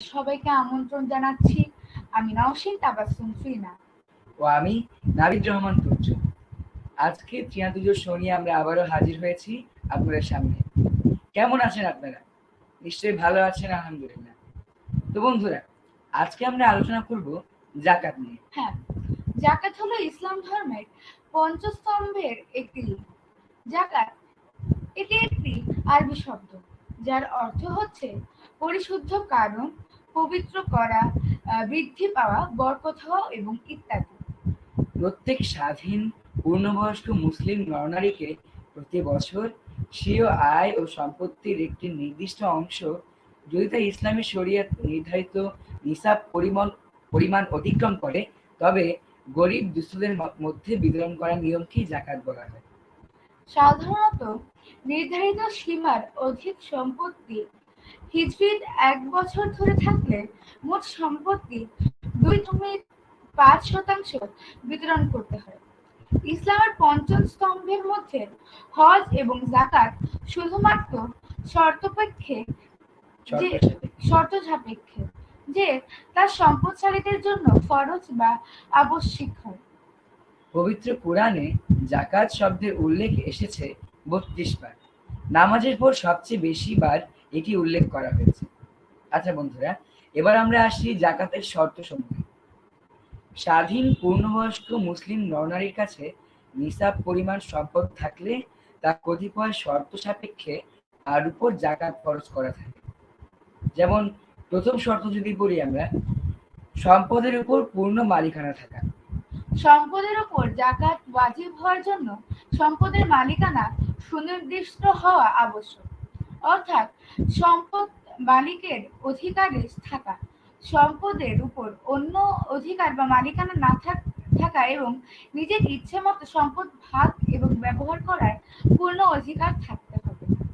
সবাইকে আমন্ত্রণ জানাচ্ছি। আমি নওশিন তাবাসসুম ফিনা ও আমি নাবিদ রহমান তুর্য আজকে ত্রিয়াতুজোর শো নিয়ে আমরা আবারও হাজির হয়েছি আপনাদের সামনে। কেমন আছেন আপনারা? নিশ্চয়ই ভালো আছেন আলহামদুলিল্লাহ। তো বন্ধুরা আজকে আমরা আলোচনা করব জাকাত নিয়ে। হ্যাঁ জাকাত হলো ইসলাম ধর্মের পঞ্চস্তম্ভের একটি। জাকাত এটি একটি আরবি শব্দ যার অর্থ হচ্ছে পরিশুদ্ধ কারণ পবিত্র করা বৃদ্ধি পাওয়া বরকত হওয়া এবং ইত্যাদি। প্রত্যেক স্বাধীন পূর্ণবয়স্ক মুসলিম নরনারীকে প্রতি বছর স্বীয় আয় ও সম্পত্তির একটি নির্দিষ্ট অংশ যদি তা ইসলামী শরিয়াত নির্ধারিত নিসাব পরিমাণ পরিমাণ অতিক্রম করে তবে গরিব দুস্থদের মধ্যে বিতরণ করার নিয়মকেই জাকাত বলা হয়? সাধারণত নির্ধারিত সীমার অধিক সম্পত্তি হিজরির এক বছর ধরে থাকলে মোট সম্পত্তি দুই দশমিক পাঁচ শতাংশ বিতরণ করতে হয়। ইসলামের পঞ্চম স্তম্ভের মধ্যে হজ এবং জাকাত শুধুমাত্র শর্তপেক্ষে যে শর্ত শর্ত সাপেক্ষে যে তার সম্পদশালীদের জন্য ফরজ বা আবশ্যিক হয়। পবিত্র কোরআনে জাকাত শব্দের উল্লেখ এসেছে বত্রিশ বার। নামাজের পর সবচেয়ে বেশি বার এটি উল্লেখ করা হয়েছে। আচ্ছা বন্ধুরা, এবার আমরা আসি জাকাতের শর্ত সমূহ স্বাধীন পূর্ণবয়স্ক মুসলিম নরনারীর কাছে নিসাব পরিমাণ সম্পদ থাকলে তা কতিপয় শর্ত সাপেক্ষে তার উপর জাকাত খরচ করা থাকে। যেমন, প্রথম শর্ত যদি বলি আমরা, সম্পদের উপর পূর্ণ মালিকানা থাকা। সম্পদের উপর জাকাত ওয়াজিব হওয়ার জন্য সম্পদের মালিকানা সুনির্দিষ্ট হওয়া আবশ্যক। অর্থাৎ সম্পদ মালিকের অধিকারে থাকা সম্পদের উপর অন্য অধিকার বা মালিকানা না থাক- থাকা এবং নিজের ইচ্ছে মতো সম্পদ ভাগ এবং ব্যবহার করার পূর্ণ অধিকার থাকতে হবে।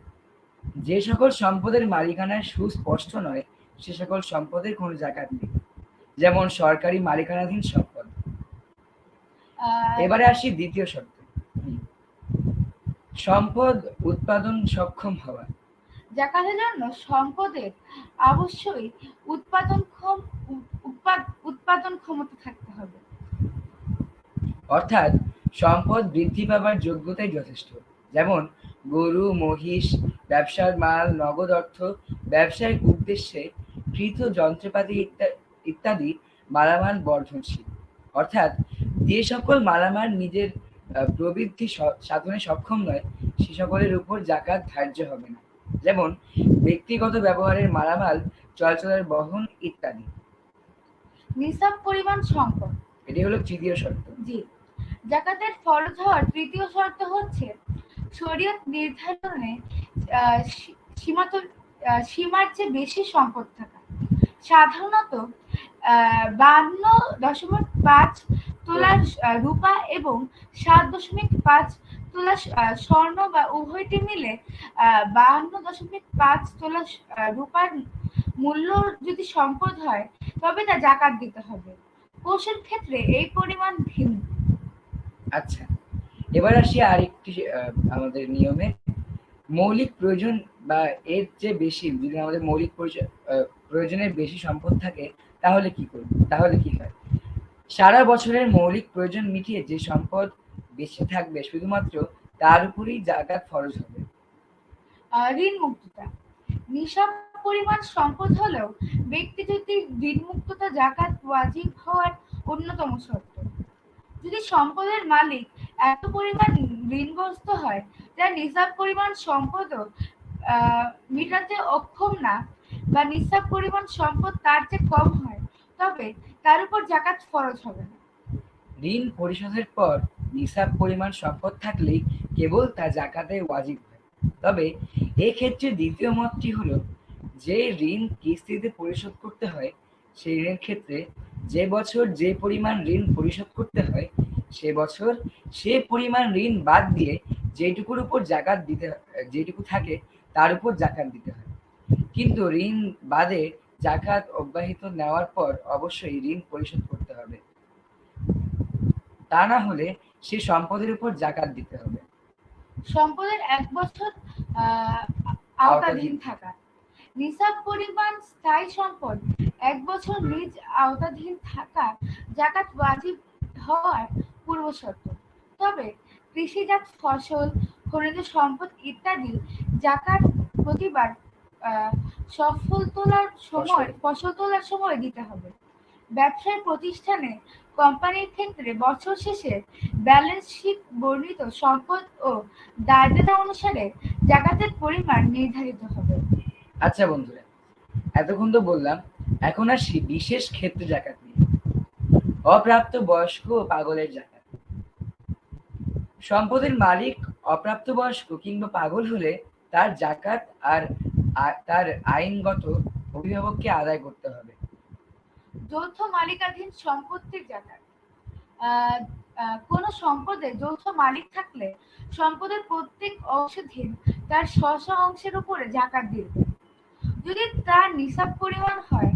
যে সকল সম্পদের মালিকানা সুস্পষ্ট নয় সে সকল সম্পদের কোনো জাকাত নেই। যেমন সরকারি মালিকানাধীন সম্পদ। এবারে আসি দ্বিতীয় শর্ত। সম্পদ উৎপাদন সক্ষম হওয়া। জন্য সম্পদের অবশ্যই উৎপাদনক্ষম উৎপাদন ক্ষমতা থাকতে হবে। অর্থাৎ সম্পদ বৃদ্ধি পাবার যোগ্যতাই যথেষ্ট। যেমন গরু, মহিষ, ব্যবসার মাল, নগদ অর্থ, ব্যবসায়িক উদ্দেশ্যে কৃত যন্ত্রপাতি ইত্যা- ইত্যাদি মালামাল বর্ধনশীল। অর্থাৎ যে সকল মালামাল নিজের প্রবৃদ্ধি সাধনে সক্ষম নয়, সে সকলের উপর জাকাত ধার্য হবে না। যেমন ব্যক্তিগত ব্যবহারের মালামাল চলাচলের বহন ইত্যাদি। নিসাব পরিমাণ সম্পদ এটি হলো তৃতীয় শর্ত। জি। জাকাতের ফরজ হওয়ার তৃতীয় শর্ত হচ্ছে শরীয়ত নির্ধারণে সীমাত সীমার চেয়ে বেশি সম্পদ থাকা। সাধারণত বান্ন দশমিক পাঁচ তোলা আহ, রূপা এবং সাত দশমিক পাঁচ তোলা স্বর্ণ বা উভয়টি মিলে বাহান্ন দশমিক পাঁচ তোলা রূপার মূল্য যদি সম্পদ হয়, তবে তা জাকাত দিতে হবে। কোষের ক্ষেত্রে এই পরিমাণ ভিন্ন। আচ্ছা এবার আসি আরেকটি আমাদের নিয়মে। মৌলিক প্রয়োজন বা এর চেয়ে বেশি, যদি আমাদের মৌলিক প্রয়োজন প্রয়োজনের বেশি সম্পদ থাকে, তাহলে কি করব? তাহলে কি হয়? সারা বছরের মৌলিক প্রয়োজন মিটিয়ে যে সম্পদ বেঁচে থাকবে শুধুমাত্র তার উপরেই জাকাত ফরজ হবে। ঋণ মুক্ততা নিসাব পরিমাণ সম্পদ হলেও ব্যক্তি যদি ঋণ মুক্ততা জাকাত ওয়াজিব হওয়ার অন্যতম শর্ত। যদি সম্পদের মালিক এত পরিমাণ ঋণগ্রস্ত হয় যা নিসাব পরিমাণ সম্পদও আহ, মেটাতে অক্ষম না বা নিসাব পরিমাণ সম্পদ তার চেয়ে কম হয় তবে তার উপর জাকাত ফরজ হবে না। ঋণ পরিশোধের পর নিসাব পরিমাণ সম্পদ থাকলেই কেবল তা জাকাতে ওয়াজিব হয়। তবে এক্ষেত্রে দ্বিতীয় মতটি হলো, যে ঋণ কিস্তিতে পরিশোধ করতে হয় সেই ঋণের ক্ষেত্রে যে বছর যে পরিমাণ ঋণ পরিশোধ করতে হয়, সে বছর সে পরিমাণ ঋণ বাদ দিয়ে যেটুকুর উপর জাকাত দিতে যেটুকু থাকে তার উপর জাকাত দিতে হয়। কিন্তু ঋণ বাদে জাকাত অব্যাহত নেওয়ার পর অবশ্যই ঋণ পরিশোধ করতে হবে। তা না হলে সে সম্পদের উপর জাকাত দিতে হবে। সম্পদের এক বছর আওতাধীন থাকা। নিসাব পরিমাণ স্থায়ী সম্পদ এক বছর নিজ আওতাধীন থাকা জাকাত ওয়াজিব হওয়ার পূর্ব শর্ত তবে কৃষিজাত ফসল খনিজ সম্পদ ইত্যাদি জাকাত প্রতিবার সফল তোলার সময় ফসল তোলার সময় দিতে হবে। ব্যবসায় প্রতিষ্ঠানে কোম্পানির ক্ষেত্রে বছর শেষে ব্যালেন্স শিট বর্ণিত সম্পদ ও দায়িত্ব অনুসারে জাকাতের পরিমাণ নির্ধারিত হবে। আচ্ছা বন্ধুরা, এতক্ষণ তো বললাম, এখন আসি বিশেষ ক্ষেত্রে জাকাত নিয়ে অপ্রাপ্ত বয়স্ক ও পাগলের জাকাত। সম্পদের মালিক অপ্রাপ্ত বয়স্ক কিংবা পাগল হলে তার জাকাত আর তার আইনগত অভিভাবককে আদায় করতে যৌথ মালিকাধীন সম্পত্তির আহ, কোনো সম্পদে যৌথ মালিক থাকলে সম্পদের প্রত্যেক অংশধীন তার স্ব অংশের উপরে জাকাত দিবে যদি তার নিসাব পরিমাণ হয়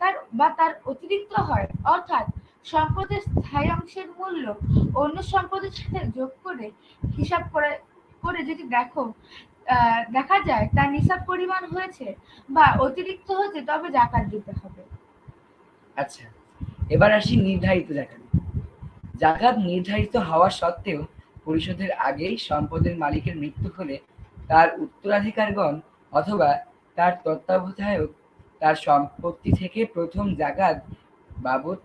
তার বা তার অতিরিক্ত হয় অর্থাৎ সম্পদের স্থায়ী অংশের মূল্য অন্য সম্পদের সাথে যোগ করে হিসাব করে করে যদি দেখো দেখা যায় তার নিসাব পরিমাণ হয়েছে বা অতিরিক্ত হয়েছে তবে জাকাত দিতে হবে। আচ্ছা এবার আসি নির্ধারিত জাকাত জাকাত নির্ধারিত হওয়া সত্ত্বেও পরিশোধের আগেই সম্পদের মালিকের মৃত্যু হলে তার উত্তরাধিকারগণ অথবা তার তত্ত্বাবধায়ক তার সম্পত্তি থেকে প্রথম জাকাত বাবদ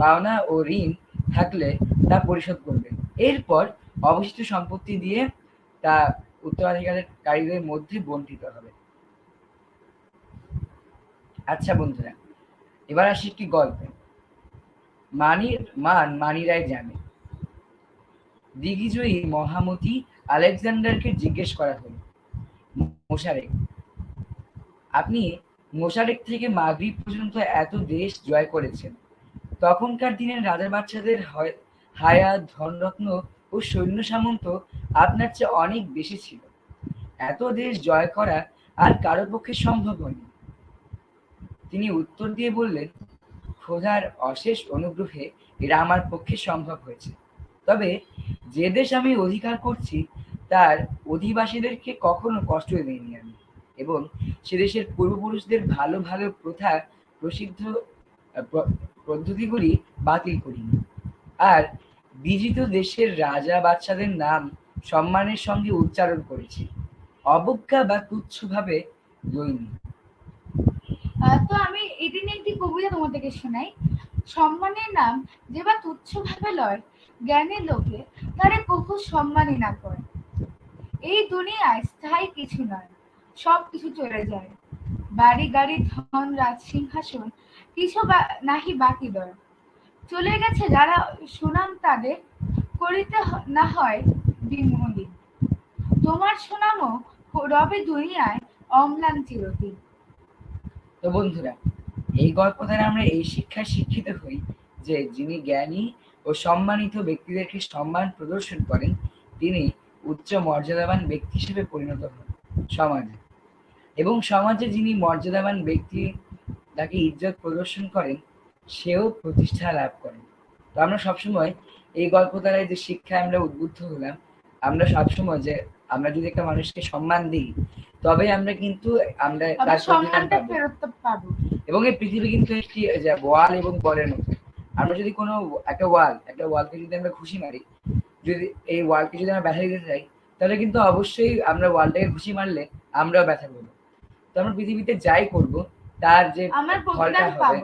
পাওনা ও ঋণ থাকলে তা পরিশোধ করবে। এরপর অবশিষ্ট সম্পত্তি দিয়ে তা উত্তরাধিকারীদের মধ্যে বন্টিত হবে। আচ্ছা বন্ধুরা এবার আসি একটি গল্পে। মানির মান মানিরায় জানে। দিঘিজয়ী মহামতি আলেকজান্ডারকে জিজ্ঞেস করা হলো, মোশারেক, আপনি মোশারেক থেকে মাগরিব পর্যন্ত এত দেশ জয় করেছেন। তখনকার দিনের রাজা বাচ্চাদের হয়- ধনরত্ন ও সৈন্য সামন্ত আপনার চেয়ে অনেক বেশি ছিল। এত দেশ জয় করা আর কারও পক্ষে সম্ভব হয়নি। তিনি উত্তর দিয়ে বললেন খোদার অশেষ অনুগ্রহে এরা আমার পক্ষে সম্ভব হয়েছে। তবে যে দেশ আমি অধিকার করছি তার অধিবাসীদেরকে কখনো কষ্ট দিইনি আমি এবং সে দেশের পূর্বপুরুষদের ভালো ভালো প্রথা প্রসিদ্ধ পদ্ধতিগুলি বাতিল করিনি। আর বিজিত দেশের রাজা বাচ্চাদের নাম সম্মানের সঙ্গে উচ্চারণ করেছি। অবজ্ঞা বা তুচ্ছভাবে আহ, তো আমি এটি নিয়ে একটি কবিতা তোমাদেরকে শোনাই। সম্মানের নাম যে বা তুচ্ছ ভাবে লয় জ্ঞানের লোকে তারে কখু সম্মানই না করে। এই দুনিয়ায় স্থায়ী কিছু নয় সব কিছু চলে যায়। বাড়ি গাড়ি, ধন, রাজ, সিংহাসন, কিছু নাহি বাকি দয় চলে গেছে যারা সুনাম তাদের, করিতে না হয় দিনমদিন তোমার সুনামও রবে দুনিয়ায় অম্লান চিরদিন। তো বন্ধুরা, এই গল্প দ্বারা আমরা এই শিক্ষায় শিক্ষিত হই যে যিনি জ্ঞানী ও সম্মানিত ব্যক্তিদেরকে সম্মান প্রদর্শন করেন, তিনি উচ্চ মর্যাদাবান ব্যক্তি হিসেবে পরিণত হন সমাজে। এবং সমাজে যিনি মর্যাদাবান ব্যক্তি তাকে ইজ্জত প্রদর্শন করেন, সেও প্রতিষ্ঠা লাভ করেন। তো আমরা সবসময় এই গল্প দ্বারা যে শিক্ষায় আমরা উদ্বুদ্ধ হলাম, আমরা সবসময় যে আমরা যদি একটা মানুষকে সম্মান দিই তবে আমরা কিন্তু আমরা তার সম্মানটা পাবো। ফেরত পাবো। এবং এই পৃথিবী কিন্তু একটি যে ওয়াল এবং বলের মতো। আমরা যদি কোনো একটা ওয়াল একটা ওয়ালকে যদি আমরা ঘুষি মারি যদি এই ওয়ালকে যদি আমরা ব্যথা দিতে চাই তাহলে কিন্তু অবশ্যই আমরা ওয়ালটাকে ঘুষি মারলে আমরাও ব্যথা করব তো আমরা পৃথিবীতে যাই করব তার যে ফলটা হবে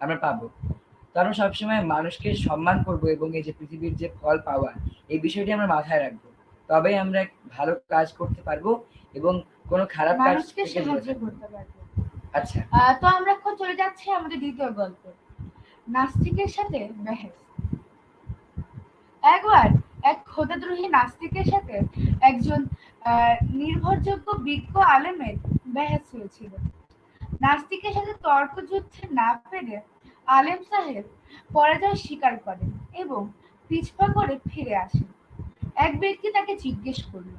আমরা পাবো। তো আমরা সবসময় মানুষকে সম্মান করব এবং এই যে পৃথিবীর যে ফল পাওয়া এই বিষয়টি আমরা মাথায় রাখব। তবে আমরা ভালো কাজ করতে পারব এবং কোনো খারাপ কাজ মানুষকে থেকে সাহায্য করতে পারব। আচ্ছা। তো আমরা এখন চলে যাচ্ছি আমাদের দ্বিতীয় গল্প। নাস্তিকের সাথে বেহেস। একবার এক খোদাদ্রোহী নাস্তিকের সাথে একজন নির্ভরযোগ্য বিজ্ঞ আলেমের বেহেস হয়েছিল। নাস্তিকের সাথে তর্ক যুদ্ধে না পেরে আলেম সাহেব পরাজয় স্বীকার করেন এবং পিছপা করে ফিরে আসেন। এক ব্যক্তি তাকে জিজ্ঞেস করল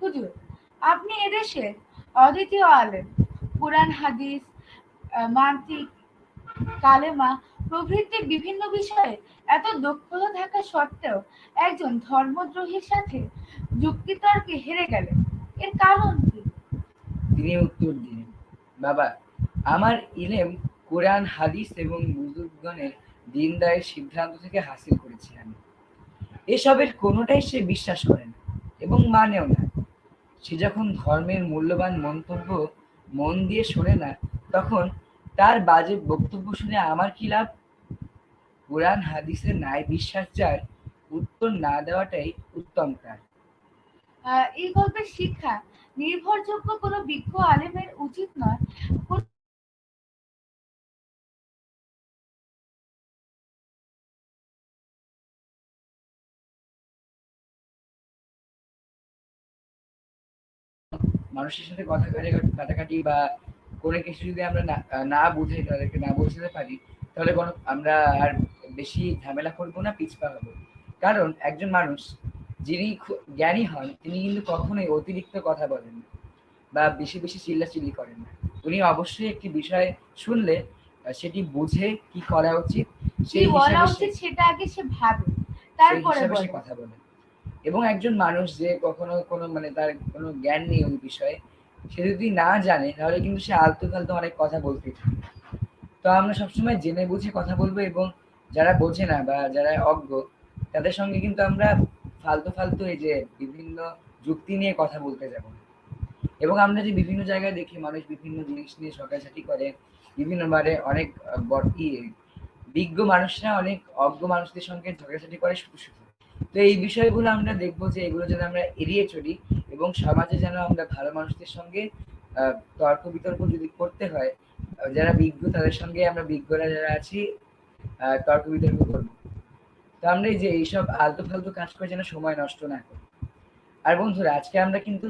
হুজুর আপনি এদেশে অদ্বিতীয় আলেম, কোরআন, হাদিস মান্তিক, কালেমা প্রভৃতি বিভিন্ন বিষয়ে এত দক্ষতা থাকা সত্ত্বেও একজন ধর্মদ্রোহীর সাথে যুক্তিতর্কে হেরে গেলেন। এর কারণ কি? তিনি উত্তর দিলেন, বাবা, আমার ইলেম কোরআন, হাদিস এবং বুজুর্গণের দিনদারের সিদ্ধান্ত থেকে হাসিল করেছি আমি। এসবের কোনোটাই সে বিশ্বাস করে না এবং মানেও না। সে যখন ধর্মের মূল্যবান মন্তব্য মন দিয়ে শোনে না, তখন তার বাজে বক্তব্য শুনে আমার কি লাভ? কোরআন, হাদিসের ন্যায় বিশ্বাস যার উত্তর না দেওয়াটাই উত্তম কাজ। এই গল্পের শিক্ষা নির্ভরযোগ্য কোনো বিজ্ঞ আলেমের উচিত নয়। মানুষের সাথে কথা কাটাকাটি কাটাকাটি বা কোনো কিছু যদি আমরা না বুঝাই তাদেরকে না বোঝাতে পারি তাহলে কোনো আমরা আর বেশি ঝামেলা করব না পিছপা হব। কারণ একজন মানুষ যিনি জ্ঞানী হন তিনি কিন্তু কখনোই অতিরিক্ত কথা বলেন না বা বেশি বেশি চিল্লাচিল্লি করেন না। উনি অবশ্যই একটি বিষয় শুনলে সেটি বুঝে কি করা উচিত সেই বলা উচিত সেটা আগে সে ভাবে তারপরে কথা বলে। এবং একজন মানুষ যে কখনো কোনো মানে তার কোনো জ্ঞান নেই ওই বিষয়ে সে যদি না জানে তাহলে কিন্তু সে আলতু ফালতু অনেক কথা বলতেই থাকে তো আমরা সবসময় জেনে বুঝে কথা বলব এবং যারা বোঝে না বা যারা অজ্ঞ তাদের সঙ্গে কিন্তু আমরা ফালতু ফালতু এই যে বিভিন্ন যুক্তি নিয়ে কথা বলতে যাব। এবং আমরা যে বিভিন্ন জায়গায় দেখি মানুষ বিভিন্ন জিনিস নিয়ে ঝগড়াঝাটি করে বিভিন্ন বারে অনেক আহ, বিজ্ঞ মানুষরা অনেক অজ্ঞ মানুষদের সঙ্গে ঝগড়াঝাটি করে শুধু শুধু। তো এই বিষয়গুলো আমরা দেখব যে এগুলো যেন আমরা এড়িয়ে চলি এবং সমাজে যেন আমরা ভালো মানুষদের সঙ্গে তর্ক বিতর্ক যদি করতে হয় যারা বিজ্ঞ তাদের সঙ্গে আমরা বিজ্ঞরা যারা আছি তর্ক বিতর্ক করব। তো আমরা যে এইসব আলতু ফালতু কাজ করে যেন সময় নষ্ট না করি। আর বন্ধুরা, আজকে আমরা কিন্তু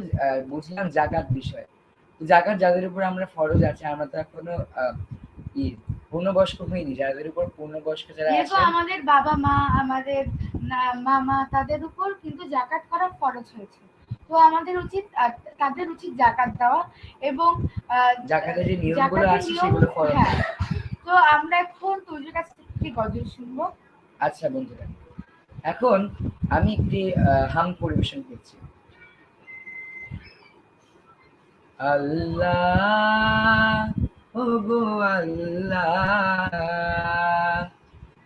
বুঝলাম জাকাত বিষয়। জাকাত যাদের উপর আমরা ফরজ আছে, আমরা তো এখনও পূর্ণবয়স্ক হইনি যাদের উপর পূর্ণবয়স্ক যারা আছেন। আমাদের বাবা মা আমাদের মামা তাদের উপর কিন্তু জাকাত করা ফরজ হয়েছে। তো আমাদের উচিত তাদের উচিত জাকাত দেওয়া এবং জাকাতের যে নিয়মগুলো আছে সেগুলো ফরজ। হ্যাঁ। তো আমরা এখন তুলির কাছ থেকে গজল শুনব। আচ্ছা বন্ধুরা এখন আমি একটি হাম পরিবেশন করছি। আল্লাহ ও গো আল্লাহ,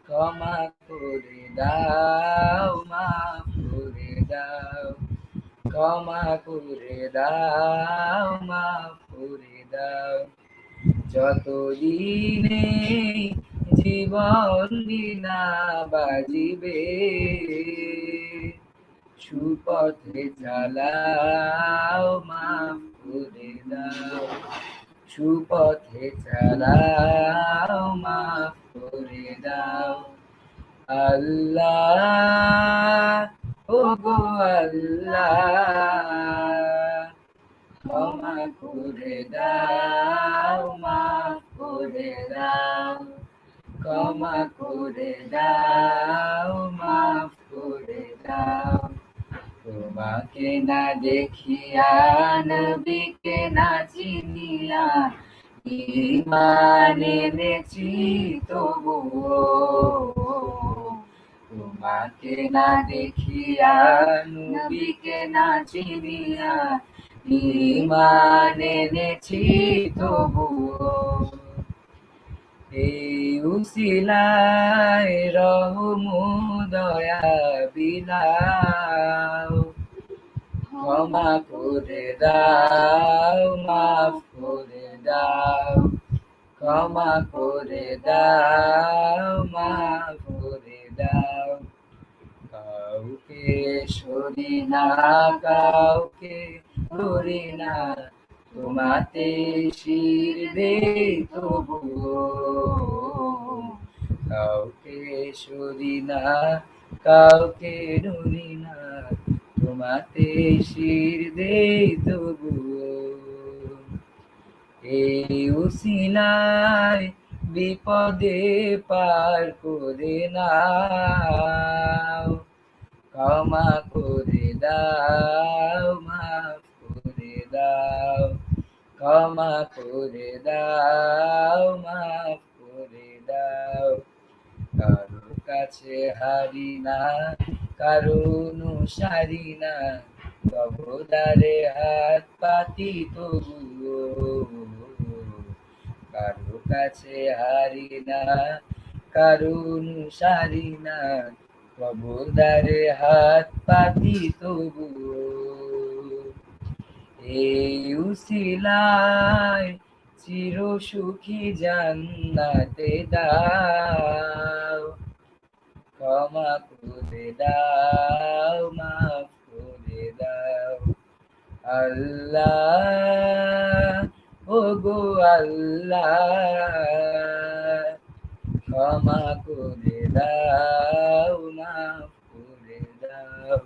ক্ষমা করে দাও দাও দাও যতদিনে জীবন বিনা বাজিবে, সুপথে চালাও, মাফ করে দাও। সুপথে চালাও, মাফ করে দাও। আল্লাহ ও গো আল্লাহ, ক্ষমা করে দাও, মাফ করে দাও। ক্ষমা করে দাও, মাফ করে দাও। তোমাকে না দেখিয়া নবীকে না চিনিয়া ইমান এনেছি তবুও তোমাকে না দেখিয়া, নবীকে না চিনিয়া ইমান এনেছি তবুও। এই উসিলায় রহমু দয়া বিলাও, ক্ষমা করে দাও, মাফ করে দাও, ক্ষমা করে দাও, মাফ করে দাও। কাউকে সরি না, কাউকে করি না, তোমাতে শির দে তবুও। কাউকে সরি না, কাউকে ডরি না তোমাতে শির দে তবুও। এই উসিলায় বিপদে পার করে নাও। ক্ষমা করে দাও, মাফ করে দাও। ক্ষমা করে দাও, মাফ করে দাও। কারও কাছে হারি না কারও অনুসারী না কবদারে হাত পাতি তবুও কারও কাছে হারি না কারণ সারি না কবরদারে হাত পাতি তবু এই উসিলায় চির সুখী জান্নাতে দাও। ক্ষমা করে দাও, মাফ করে দাও। আল্লাহ ও গো আল্লাহ, ক্ষমা করে দাও, মাফ করে দাও।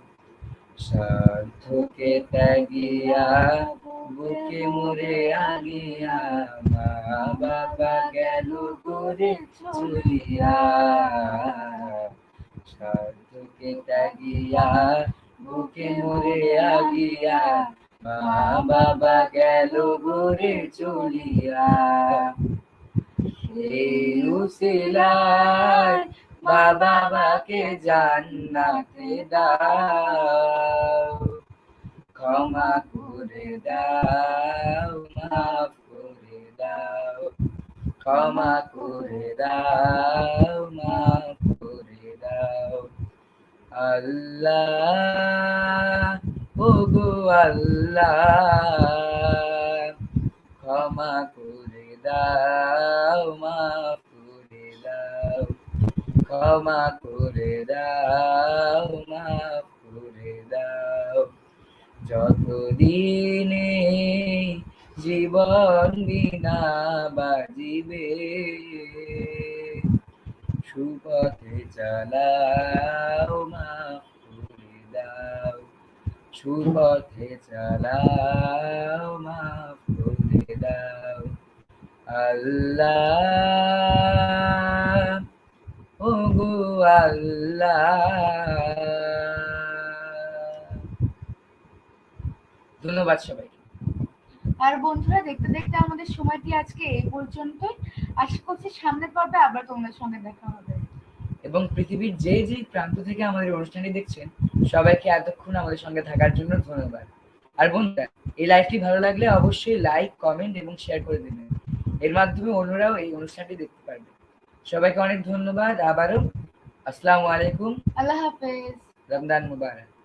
সাধুকে ত্যাগিয়া, বুকে মরে আগিয়া মা বাবা গেল করে চলিয়া। বুকে মরে আগিয়া মা বাবা গেল ঘুরে চলিয়া। এই উসিলায় বাবা বাকে জান্নাতে দাও। ক্ষমা করে দাও, মাফ করে দাও। ক্ষমা করে দাও, মাফ আল্লাহ ও গো আল্লাহ, ক্ষমা করে দাও, মাফ করে দাও, ক্ষমা করে দাও, মাফ করে দাও। যতদিনে জীবন বিনা বাজিবে সুপথে চালাও, মা করে দাও। সুপথে চালাও, মা করে দাও। আল্লাহ ও গো আল্লাহ। ধন্যবাদ সবাইকে। আর বন্ধুরা দেখতে দেখতে আমাদের সময়টি আজকে এই পর্যন্তই। আশা করছি সামনের পর্বে আবার তোমাদের সঙ্গে দেখা হবে। এবং পৃথিবীর যে যে প্রান্ত থেকে আমাদের অনুষ্ঠানটি দেখছেন সবাইকে এতক্ষণ আমাদের সঙ্গে থাকার জন্য ধন্যবাদ। আর বন্ধুরা এই লাইভটি ভালো লাগলে অবশ্যই লাইক কমেন্ট এবং শেয়ার করে দেবেন। এর মাধ্যমে অন্যরাও এই অনুষ্ঠানটি দেখতে পারবে। সবাইকে অনেক ধন্যবাদ আবারও। আসসালামু আলাইকুম। আল্লাহ হাফেজ। রমজান মুবারক।